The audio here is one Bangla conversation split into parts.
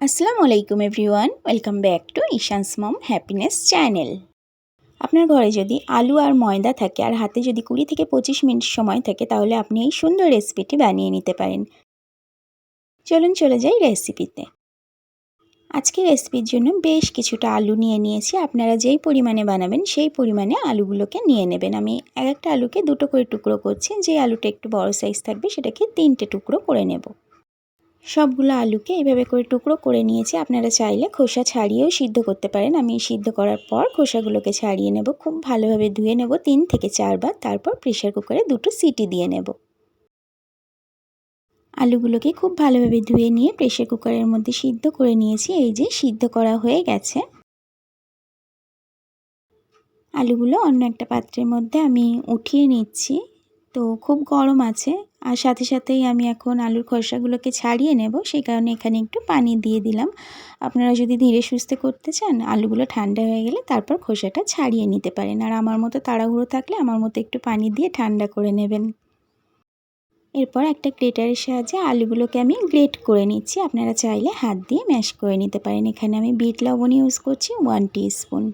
আসসালামু আলাইকুম everyone, welcome back to Ishan's mom happiness channel. আপনার ঘরে যদি আলু আর ময়দা থাকে আর হাতে যদি কুড়ি থেকে পঁচিশ মিনিট সময় থাকে তাহলে আপনি এই সুন্দর রেসিপিটি বানিয়ে নিতে পারেন। চলুন চলে যাই রেসিপিতে। আজকে রেসিপির জন্য বেশ কিছুটা আলু নিয়ে নিয়েছি। আপনারা যেই পরিমাণে বানাবেন সেই পরিমাণে আলুগুলোকে নিয়ে নেবেন। আমি এক একটা আলুকে দুটো করে টুকরো করছি। যে আলুটা একটু বড় সাইজ থাকবে সেটাকে তিনটে টুকরো করে নেব। সবগুলো আলুকে এইভাবে করে টুকরো করে নিয়েছি। আপনারা চাইলে খোসা ছাড়িয়েও সিদ্ধ করতে পারেন। আমি সিদ্ধ করার পর খোসাগুলোকে ছাড়িয়ে নেব। খুব ভালোভাবে ধুয়ে নেব তিন থেকে চারবার। তারপর প্রেশার কুকারে দুটো সিটি দিয়ে নেব। আলুগুলোকে খুব ভালোভাবে ধুয়ে নিয়ে প্রেশার কুকারের মধ্যে সিদ্ধ করে নিয়েছি। এই যে সিদ্ধ করা হয়ে গেছে। আলুগুলো অন্য একটা পাত্রের মধ্যে আমি উঠিয়ে নিচ্ছি। তো খুব গরম আছে আর সাথে সাথেই আমি এখন আলুর খোসাগুলোকে ছাড়িয়ে নেব, সেই কারণে এখানে একটু পানি দিয়ে দিলাম। আপনারা যদি ধীরে সুস্থে করতে চান, আলুগুলো ঠান্ডা হয়ে গেলে তারপর খোসাটা ছাড়িয়ে নিতে পারেন। আর আমার মতো তাড়াহুড়ো থাকলে আমার মতো একটু পানি দিয়ে ঠান্ডা করে নেবেন। এরপর একটা গ্রেটারের সাহায্যে আলুগুলোকে আমি গ্রেট করে নিচ্ছি। আপনারা চাইলে হাত দিয়ে ম্যাশ করে নিতে পারেন। এখানে আমি বিট লবণ ইউজ করছি, ওয়ান স্পুন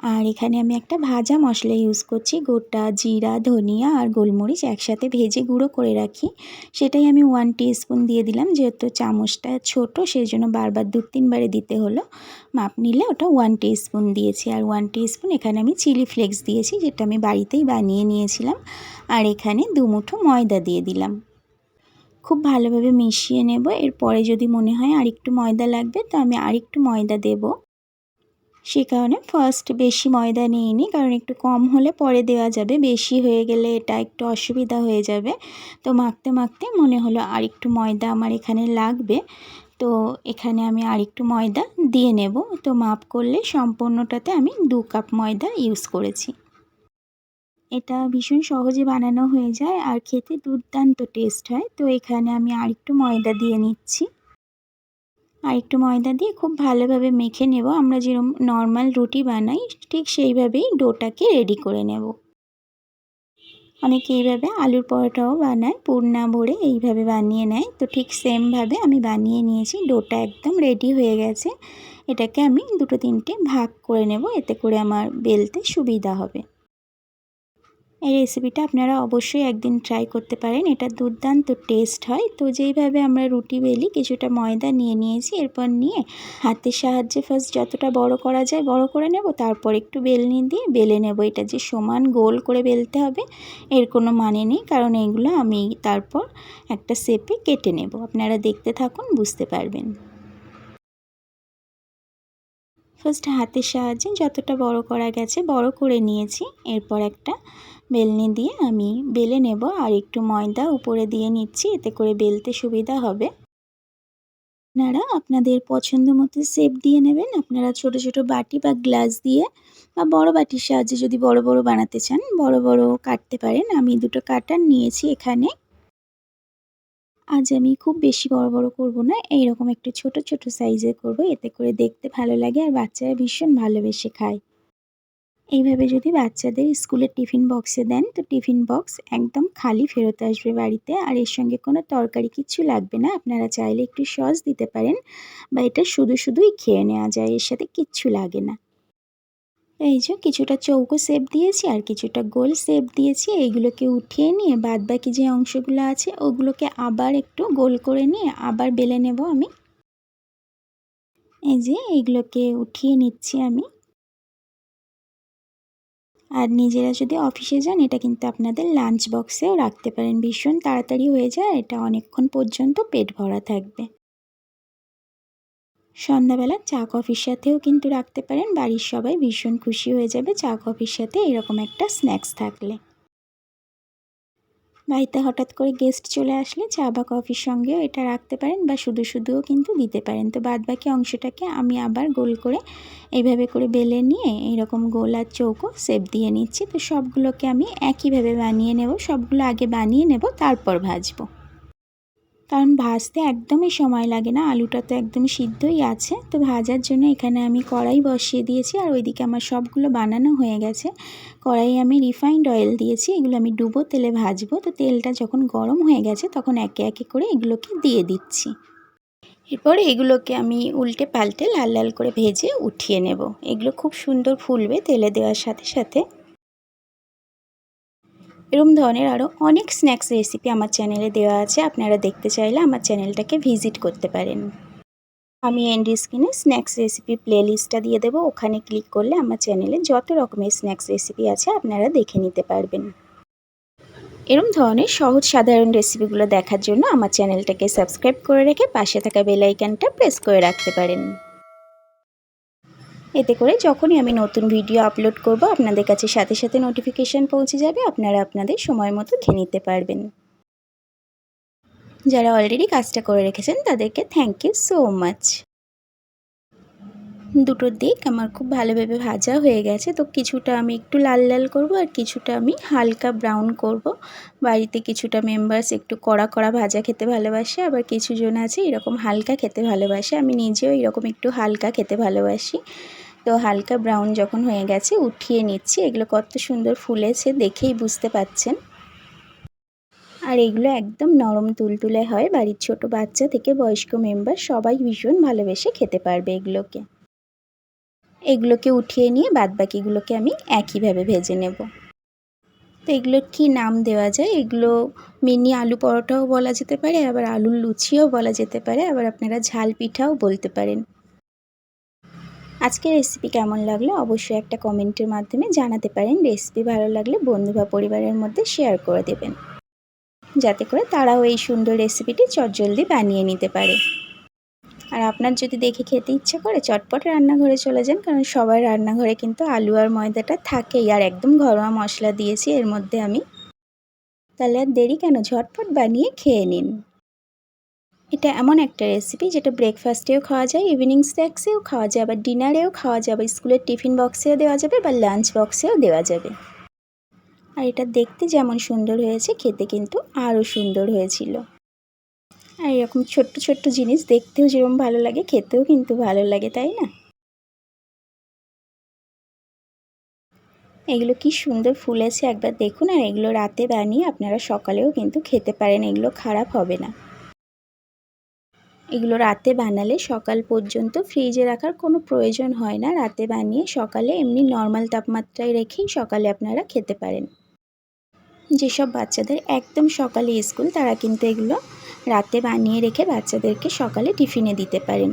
আর এখানে আমি একটা ভাজা মশলা ইউজ করছি। গোটা জিরা, ধনিয়া আর গোলমরিচ একসাথে ভেজে গুঁড়ো করে রাখি। সেটাই আমি ওয়ান স্পুন দিয়ে দিলাম, যেহেতু চামচটা ছোট সেই জন্য বারবার দু, তিনবারে দিতে হলো। মাপ নিলে ওটা ওয়ান স্পুন দিয়েছি। আর ওয়ান স্পুন এখানে আমি চিলি ফ্লেক্স দিয়েছি, যেটা আমি বাড়িতেই বানিয়ে নিয়েছিলাম। আর এখানে দুমুঠো ময়দা দিয়ে দিলাম। খুব ভালোভাবে মিশিয়ে নেব। এরপরে যদি মনে হয় আরেকটু ময়দা লাগবে, তো আমি আরেকটু ময়দা দেবো। সে কারণে ফার্স্ট বেশি ময়দা নিইনি কারণ একটু কম হলে পরে দেওয়া যাবে। বেশি হয়ে গেলে এটা একটু অসুবিধা হয়ে যাবে। তো মাখতে মাখতে মনে হলো আর একটু ময়দা আমার এখানে লাগবে। তো এখানে আমি আরেকটু ময়দা দিয়ে নেব। তো মাপ করলে সম্পূর্ণটাতে আমি দু কাপ ময়দা ইউজ করেছি। এটা ভীষণ সহজে বানানো হয়ে যায় আর খেতে দুর্দান্ত টেস্ট হয়। তো এখানে আমি আরেকটু ময়দা দিয়ে নিচ্ছি। আর একটু ময়দা দিয়ে খুব ভালোভাবে মেখে নেব। আমরা যেরকম নর্মাল রুটি বানাই, ঠিক সেইভাবেই ডোটাকে রেডি করে নেব। অনেকে এইভাবে আলুর পরোটাও বানায় পুরনা ভরে এইভাবে বানিয়ে নেয়। তো ঠিক সেমভাবে আমি বানিয়ে নিয়েছি, ডোটা একদম রেডি হয়ে গেছে। এটাকে আমি দুটো তিনটে ভাগ করে নেব, এতে করে আমার বেলতে সুবিধা হবে। এই রেসিপিটা আপনারা অবশ্যই একদিন ট্রাই করতে পারেন। এটা দুর্দান্ত টেস্ট হয়। তো যেইভাবে আমরা রুটি, বেলি কিছুটা ময়দা নিয়ে নিয়েছি, এরপর নিয়ে হাতের সাহায্যে ফার্স্ট যতটা বড় করা যায় বড় করে নেব, তারপর একটু বেলনি দিয়ে বেলে নেব। এটা যে সমান গোল করে বেলতে হবে, এর কোনো মানে নেই, কারণ এইগুলো আমি তারপর একটা শেপে কেটে নেব। আপনারা দেখতে থাকুন, বুঝতে পারবেন। ফার্স্ট হাতের সাহায্যে যতটা বড় করা গেছে বড় করে নিয়েছি। এরপর একটা বেলনি দিয়ে আমি বেলে নেব আর একটু ময়দা উপরে দিয়ে নিচ্ছি, এতে করে বেলতে সুবিধা হবে। আপনারা আপনাদের পছন্দ মতো শেপ দিয়ে নেবেন। আপনারা ছোট ছোট বাটি বা গ্লাস দিয়ে বা বড় বাটির সাহায্যে যদি বড় বড় বানাতে চান, বড় বড় কাটতে পারেন। আমি দুটো কাটার নিয়েছি এখানে। আজ আমি খুব বেশি বড় বড় করব না, এইরকম একটু ছোট ছোট সাইজে করব, এতে করে দেখতে ভালো লাগে আর বাচ্চারা ভীষণ ভালোবেসে খায়। এইভাবে যদি বাচ্চাদের স্কুলের টিফিন বক্সে দেন, তো টিফিন বক্স একদম খালি ফেরত আসবে বাড়িতে আর এর সঙ্গে কোনো তরকারি কিচ্ছু লাগবে না। আপনারা চাইলে একটু সস দিতে পারেন বা এটা শুধু শুধুই খেয়ে নেওয়া যায়, এর সাথে কিচ্ছু লাগে না। এই যে কিছুটা চৌকো শেপ দিয়েছি আর কিছুটা গোল শেপ দিয়েছি, এইগুলোকে উঠিয়ে নিয়ে বাদ বাকি যে অংশগুলো আছে ওগুলোকে আবার একটু গোল করে নিয়ে আবার বেলে নেব আমি। এই যে এইগুলোকে উঠিয়ে নিচ্ছি আমি। আর নিজেরা যদি অফিসে যান, এটা কিন্তু আপনাদের লাঞ্চ বক্সেও রাখতে পারেন। ভীষণ তাড়াতাড়ি হয়ে যায় এটা অনেকক্ষণ পর্যন্ত পেট ভরা থাকবে। সন্ধ্যাবেলা চা কফির সাথেও কিন্তু রাখতে পারেন। বাড়ির সবাই ভীষণ খুশি হয়ে যাবে চা কফির সাথে এরকম একটা স্ন্যাক্স থাকলে। বাড়িতে হঠাৎ করে গেস্ট চলে আসলে চা বা কফির সঙ্গেও এটা রাখতে পারেন বা শুধু শুধুও কিন্তু দিতে পারেন। তো বাদ বাকি অংশটাকে আমি আবার গোল করে এইভাবে করে বেলে নিয়ে এইরকম গোল আর চৌকো সেপ দিয়ে নিচ্ছি। তো সবগুলোকে আমি একইভাবে বানিয়ে নেব, সবগুলো আগে বানিয়ে নেব, তারপর ভাজবো। কারণ ভাজতে একদমই সময় লাগে না, আলুটা তো একদম সিদ্ধই আছে। তো ভাজার জন্য এখানে আমি কড়াই বসিয়ে দিয়েছি আর ওইদিকে আমার সবগুলো বানানো হয়ে গেছে। কড়াই আমি রিফাইন্ড অয়েল দিয়েছি, এগুলো আমি ডুবো তেলে ভাজবো। তো তেলটা যখন গরম হয়ে গেছে তখন একে একে করে এগুলোকে দিয়ে দিচ্ছি। এরপর এগুলোকে আমি উল্টে পাল্টে লাল লাল করে ভেজে উঠিয়ে নেব। এগুলো খুব সুন্দর ফুলবে তেলে দেওয়ার সাথে সাথে। এরম ধরনের আরও অনেক স্ন্যাক্স রেসিপি আমার চ্যানেলে দেওয়া আছে। আপনারা দেখতে চাইলে আমার চ্যানেলটাকে ভিজিট করতে পারেন। আমি এন্ডি স্ক্রিনে স্ন্যাক্স রেসিপি প্লেলিস্টটা দিয়ে দেবো। ওখানে ক্লিক করলে আমার চ্যানেলে যত রকমের স্ন্যাক্স রেসিপি আছে আপনারা দেখে নিতে পারবেন। এরম ধরনের সহজ সাধারণ রেসিপিগুলো দেখার জন্য আমার চ্যানেলটাকে সাবস্ক্রাইব করে রেখে পাশে থাকা বেলাইকানটা প্রেস করে রাখতে পারেন। এতে করে যখনই আমি নতুন ভিডিও আপলোড করব, আপনাদের কাছে সাথে সাথে নোটিফিকেশান পৌঁছে যাবে, আপনারা আপনাদের সময় মতো খেয়ে নিতে পারবেন। যারা অলরেডি কাজটা করে রেখেছেন, তাদেরকে থ্যাংক ইউ সো মাচ দুটো দিক আমার খুব ভালোভাবে ভাজা হয়ে গেছে। তো কিছুটা আমি একটু লাল লাল করব আর কিছুটা আমি হালকা ব্রাউন করব। বাড়িতে কিছুটা মেম্বার্স একটু কড়া কড়া ভাজা খেতে ভালোবাসে, আবার কিছু জন আছে এরকম হালকা খেতে ভালোবাসে। আমি নিজেও এরকম একটু হালকা খেতে ভালোবাসি। তো হালকা ব্রাউন যখন হয়ে গেছে উঠিয়ে নিচ্ছি। এগুলো কত সুন্দর ফুলেছে দেখেই বুঝতে পাচ্ছেন। আর এগুলো একদম নরম তুলতুলে হয়। বাড়ির ছোট বাচ্চা থেকে বয়স্ক মেম্বার সবাই ভীষণ ভালোবেসে খেতে পারবে এগুলোকে। এগুলোকে উঠিয়ে নিয়ে বাদবাকিগুলোকে আমি একইভাবে ভেজে নেব। তো এগুলোর কী নাম দেওয়া যায়? এগুলো মিনি আলু পরোটাও বলা যেতে পারে, আবার আলুর লুচিও বলা যেতে পারে, আবার আপনারা ঝাল পিঠাও বলতে পারেন। আজকের রেসিপি কেমন লাগল? অবশ্যই একটা কমেন্টের মাধ্যমে জানাতে পারেন। রেসিপি ভালো লাগলে বন্ধু বা পরিবারের মধ্যে শেয়ার করে দেবেন। যাতে করে তারাও এই সুন্দর রেসিপিটি চটজলদি বানিয়ে নিতে পারে। আর আপনার যদি দেখে খেতে ইচ্ছে করে, চটপট রান্নাঘরে চলে যান, কারণ সবার রান্নাঘরে কিন্তু আলু আর ময়দাটা থাকেই। আর একদম ঘরোয়া মশলা দিয়েছি, এর মধ্যে আমি তাহলে আর দেরি কেন? ঝটপট বানিয়ে খেয়ে নিন। এটা এমন একটা রেসিপি যেটা ব্রেকফাস্টেও খাওয়া যায় ইভিনিং স্ন্যাক্সেও খাওয়া যায়, আবার ডিনারেও খাওয়া যাবে স্কুলের টিফিন বক্সেও দেওয়া যাবে, বা লাঞ্চ বক্সেও দেওয়া যাবে। আর এটা দেখতে যেমন সুন্দর হয়েছে, খেতে কিন্তু আরও সুন্দর হয়েছিল। আর এরকম ছোট্ট ছোট্ট জিনিস দেখতেও যেরকম ভালো লাগে, খেতেও কিন্তু ভালো লাগে, তাই না? এগুলো কি সুন্দর ফুল আছে একবার দেখুন, আর এগুলো রাতে বানিয়ে আপনারা সকালেও কিন্তু খেতে পারেন, এগুলো খারাপ হবে না। এগুলো রাতে বানালে সকাল পর্যন্ত ফ্রিজে রাখার কোনো প্রয়োজন হয় না, রাতে বানিয়ে সকালে এমনি নর্মাল তাপমাত্রায় রেখেই সকালে আপনারা খেতে পারেন। যেসব বাচ্চাদের একদম সকালে স্কুল, তারা কিন্তু এগুলো রাতে বানিয়ে রেখে বাচ্চাদেরকে সকালে টিফিনে দিতে পারেন।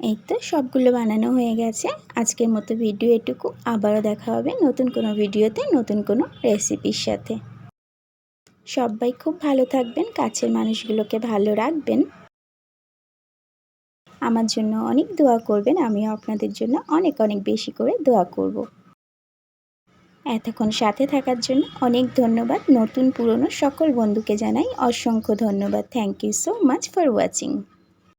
এই তো সবগুলো বানানো হয়ে গেছে। আজকের মতো ভিডিও এটুকু। আবারও দেখা হবে নতুন কোনো ভিডিওতে, নতুন কোনো রেসিপির সাথে। সবাই খুব ভালো থাকবেন, কাছের মানুষগুলোকে ভালো রাখবেন। আমার জন্য অনেক দোয়া করবেন, আমিও আপনাদের জন্য অনেক অনেক বেশি করে দোয়া করব। এতক্ষণ সাথে থাকার জন্য অনেক ধন্যবাদ। নতুন পুরনো সকল বন্ধুকে জানাই অসংখ্য ধন্যবাদ। Thank you so much for watching